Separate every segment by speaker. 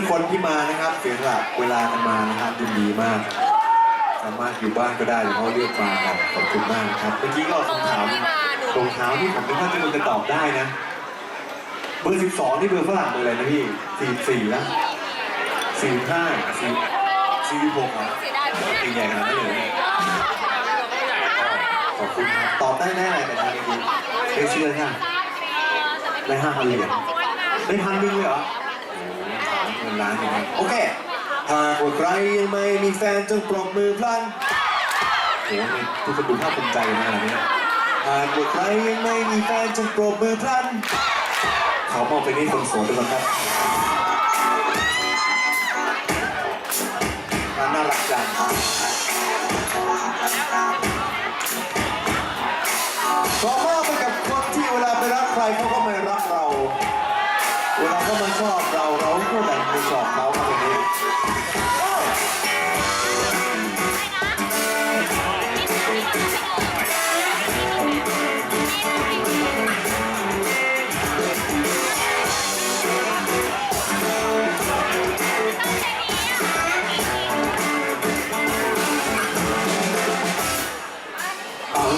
Speaker 1: ทุกคนที่มานะครับเสียสละเวลากันมานะครับยินดีมาก สามารถอยู่บ้านก็ได้หรือว่าเรียกมากันขอบคุณมากครับเมื่อกี้ก็คำถามรองเท้าที่ผมไม่ว่าจะมันจะตอบได้นะเบอร์สิบสองนี่เบอร์ฝรั่งเบอร์อะไรนะพี่สี่สี่นะสี่ห้าสี่สี่หกอะตีใหญ่ขนาดนั้นเลยขอบคุณครับตอบได้แน่เลยแต่ทางนี้ได้เชื่อค่ะได้ห้าพันเหรียญได้พันหนึ่งเลยเหรอ โอเงินล้านนะโอเคหากว่าใครยังไม่มีแฟนจงปรบมือพลันโอ้โหทุกคนดูภาคภูมิใจมากนะเนี่ยหากว่าใครยังไม่มีแฟนจงปรบมือพลันขอมอบไปนี่คนโสดด้วยนครับน่ารักจังขอบไปกับ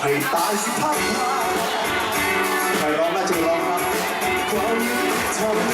Speaker 1: ให้ตายสิท่าใครร้องน่าจะร้องครับความทำ